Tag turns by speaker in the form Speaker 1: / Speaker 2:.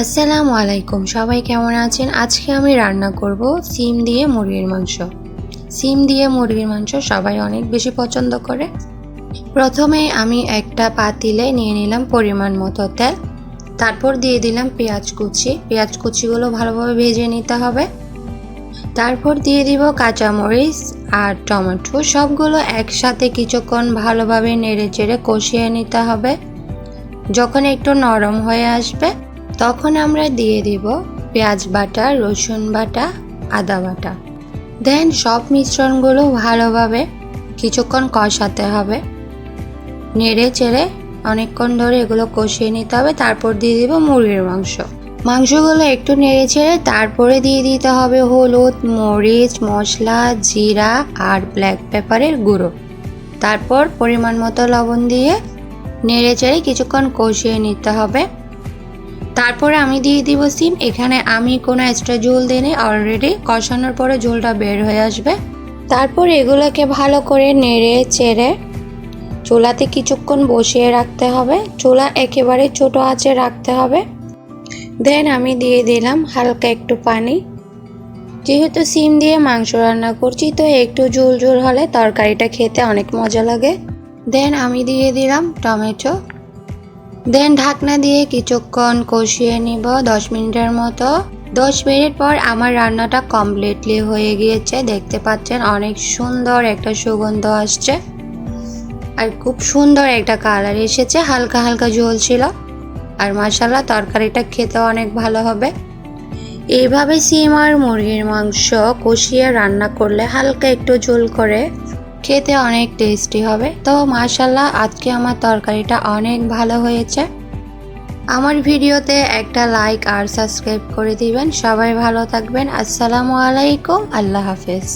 Speaker 1: আসসালামু আলাইকুম, সবাই কেমন আছেন? আজকে আমি রান্না করব সিম দিয়ে মুরগির মাংস। সিম দিয়ে মুরগির মাংস সবাই অনেক বেশি পছন্দ করে। প্রথমে আমি একটা পাতিলে নিয়ে নিলাম পরিমাণ মতো তেল। তারপর দিয়ে দিলাম পেঁয়াজ কুচি। পেঁয়াজ কুচিগুলো ভালোভাবে ভেজে নিতে হবে। তারপর দিয়ে দিব কাঁচামরিচ আর টমেটো। সবগুলো একসাথে কিছুক্ষণ ভালোভাবে নেড়ে চেড়ে কষিয়ে নিতে হবে। যখন একটু নরম হয়ে আসবে তখন আমরা দিয়ে দিব পেঁয়াজ বাটা, রসুন বাটা, আদা বাটা। দেন সব মিশ্রণগুলো ভালোভাবে কিছুক্ষণ কষাতে হবে। নেড়ে চেড়ে অনেকক্ষণ ধরে এগুলো কষিয়ে নিতে হবে। তারপর দিয়ে দিব মুরগির মাংস। মাংসগুলো একটু নেড়ে চেড়ে তারপরে দিয়ে দিতে হবে হলুদ, মরিচ, মশলা, জিরা আর ব্ল্যাক পেপারের গুঁড়ো। তারপর পরিমাণ মতো লবণ দিয়ে নেড়ে চেড়ে কিছুক্ষণ কষিয়ে নিতে হবে। তারপরে আমি দিয়ে দিব সিম। এখানে আমি কোনো এক্সট্রা ঝোল দিইনি অলরেডি কষানোর পরে ঝোলটা বের হয়ে আসবে। তারপর এগুলোকে ভালো করে নেড়ে চেড়ে চুলাতে কিছুক্ষণ বসিয়ে রাখতে হবে। চুলা একেবারে ছোট আঁচে রাখতে হবে। দেন আমি দিয়ে দিলাম হালকা একটু পানি। যেহেতু সিম দিয়ে মাংস রান্না করছি, তো একটু ঝোল ঝোল হলে তরকারিটা খেতে অনেক মজা লাগে। দেন আমি দিয়ে দিলাম টমেটো। দেন ঢাকনা দিয়ে কিছুক্ষণ কষিয়ে নিব দশ মিনিটের মতো। দশ মিনিট পর আমার রান্নাটা কমপ্লিটলি হয়ে গিয়েছে। দেখতে পাচ্ছেন অনেক সুন্দর একটা সুগন্ধ আসছে। আর খুব সুন্দর একটা কালার এসেছে, হালকা হালকা ঝোল ছিল। আর মশালা তরকারিটা খেতে অনেক ভালো হবে। এইভাবে সিম আর মুরগির মাংস কষিয়ে রান্না করলে হালকা একটু ঝোল করে খেতে অনেক টেস্টি হবে। তো মাশাল্লাহ আজকে আমার তরকারিটা অনেক ভালো হয়েছে। আমার ভিডিওতে একটা লাইক আর সাবস্ক্রাইব করে দিবেন। সবাই ভালো থাকবেন। আসসালামু আলাইকুম। আল্লাহ হাফেজ।